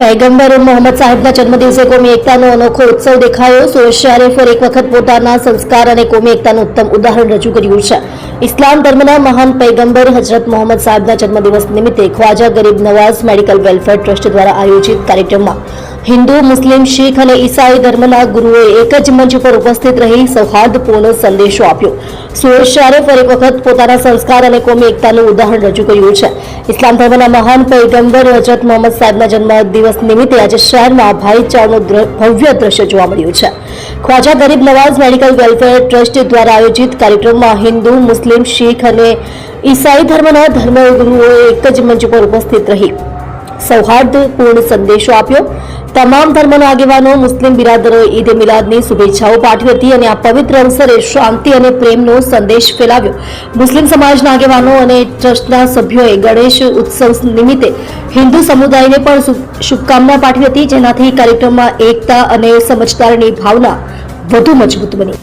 પૈગંબર મોહમ્મદ સાહેબના જન્મદિવસે કોમી એકતાનો અનોખો ઉત્સવ દેખાયો. સુરેશ ફરી એક વખત પોતાના સંસ્કાર અને કોમી એકતાનું ઉત્તમ ઉદાહરણ રજૂ કર્યું છે. ઇસ્લામ ધર્મના મહાન પૈગંબર હજરત મોહમ્મદ સાહેબના જન્મદિવસ નિમિત્તે ખ્વાજા ગરીબ નવાઝ મેડિકલ વેલફેર ટ્રસ્ટ દ્વારા આયોજિત કાર્યક્રમમાં હિન્દુ, મુસ્લિમ, શીખ અને ઈસાઈ ધર્મના ગુરુઓએ એક જ મંચ પર ઉપસ્થિત રહી સૌહાર્દપૂર્ણ સંદેશો આપ્યો. સુરત શહેરે ફરી વખત પોતાના સંસ્કાર અને કોમી એકતાનું ઉદાહરણ રજૂ કર્યું છે. ઇસ્લામ ધર્મના મહાન પૈગંબર હજરત મોહમ્મદ સાહેબના જન્મદિવસ નિમિત્તે આજે શહેરમાં ભાઈચારાનું ભવ્ય દ્રશ્ય જોવા મળ્યું છે. ખ્વાજા ગરીબ નવાઝ મેડિકલ વેલફેર ટ્રસ્ટ દ્વારા આયોજિત કાર્યક્રમમાં હિન્દુ, મુસ્લિમ, શીખ અને ઈસાઈ ધર્મના ધર્મગુરુઓએ એક જ મંચ પર ઉપસ્થિત રહી. સૌહાર્દપૂર્ણ સંદેશો આપ્યો. તમામ ધર્મના આગેવાનો, મુસ્લિમ બિરાદરોએ ઈદ મિલાદની શુભેચ્છાઓ પાઠવી હતી અને આ પવિત્ર અવસરે શાંતિ અને પ્રેમનો સંદેશ ફેલાવ્યો. મુસ્લિમ સમાજના આગેવાનો અને ટ્રસ્ટના સભ્યોએ ગણેશ ઉત્સવ નિમિત્તે હિન્દુ સમુદાયને પણ શુભકામના પાઠવી હતી, જેનાથી કાર્યક્રમમાં એકતા અને સમજદારની ભાવના વધુ મજબૂત બની.